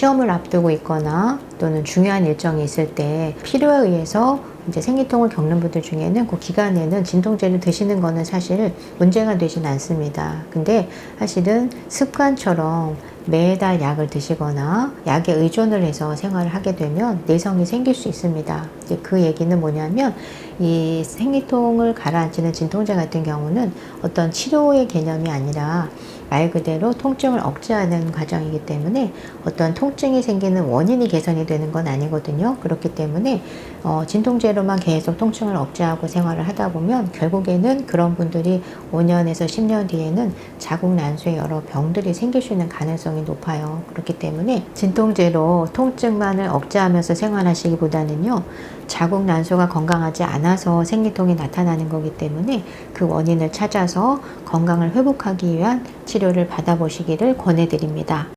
시험을 앞두고 있거나 또는 중요한 일정이 있을 때 필요에 의해서 이제 생리통을 겪는 분들 중에는 그 기간에는 진통제를 드시는 거는 사실 문제가 되진 않습니다. 근데 사실은 습관처럼 매달 약을 드시거나 약에 의존을 해서 생활을 하게 되면 내성이 생길 수 있습니다. 이제 그 얘기는 뭐냐면 이 생리통을 가라앉히는 진통제 같은 경우는 어떤 치료의 개념이 아니라 말 그대로 통증을 억제하는 과정이기 때문에 어떤 통증이 생기는 원인이 개선이 되는 건 아니거든요. 그렇기 때문에 어, 진통제로만 계속 통증을 억제하고 생활을 하다 보면 결국에는 그런 분들이 5년에서 10년 뒤에는 자궁 난수의 여러 병들이 생길 수 있는 가능성이 높아요. 그렇기 때문에 진통제로 통증만을 억제하면서 생활하시기보다는요. 자궁 난소가 건강하지 않아서 생리통이 나타나는 거기 때문에 그 원인을 찾아서 건강을 회복하기 위한 치료 를 받아보시기를 권해드립니다.